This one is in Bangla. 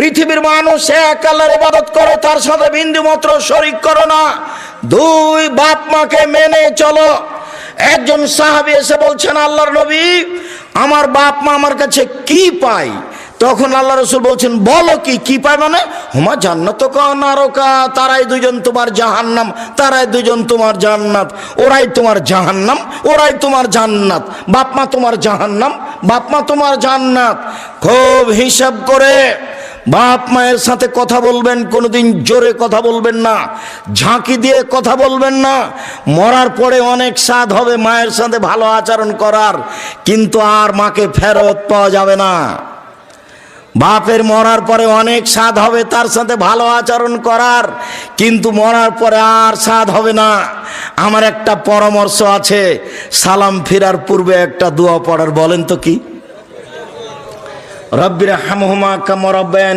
পৃথিবীর মানুষ এক আল্লাহর ইবাদত করো, তার সাথে বিন্দু মাত্র শরিক করো না। দুই, বাপ মাকে মেনে চলো। একজন সাহাবী এসে বলছেন, আল্লাহর নবী, আমার বাপ মা আমার কাছে কি পায়? তখন আল্লাহ রসুল বলছেন, বলো কি কি পায় মানে হুমা জান্নাত নারকা, তারাই দুজন তোমার জাহান্নাম, তারাই দুজন তোমার জান্নাত, ওরাই তোমার জাহান্নাম, ওরাই তোমার জান্নাত বাপমা তোমার জাহান্নাম, বাপ মা তোমার জান্নাত। খুব হিসাব করে বাপ মায়ের সাথে কথা বলবেন, কোনোদিন জোরে কথা বলবেন না, ঝাঁকি দিয়ে কথা বলবেন না। মরার পরে অনেক স্বাদ হবে মায়ের সাথে ভালো আচরণ করার, কিন্তু আর মাকে ফেরত পাওয়া যাবে না। বাপের মরার পরে অনেক স্বাদ হবে তার সাথে ভালো আচরণ করার, কিন্তু মরার পরে আর স্বাদ হবে না। আমার একটা পরামর্শ আছে, সালাম ফিরার পূর্বে একটা দোয়া পড়ার, বলেন তো কি? রব্বির হামহুমা কামরব্বায়ান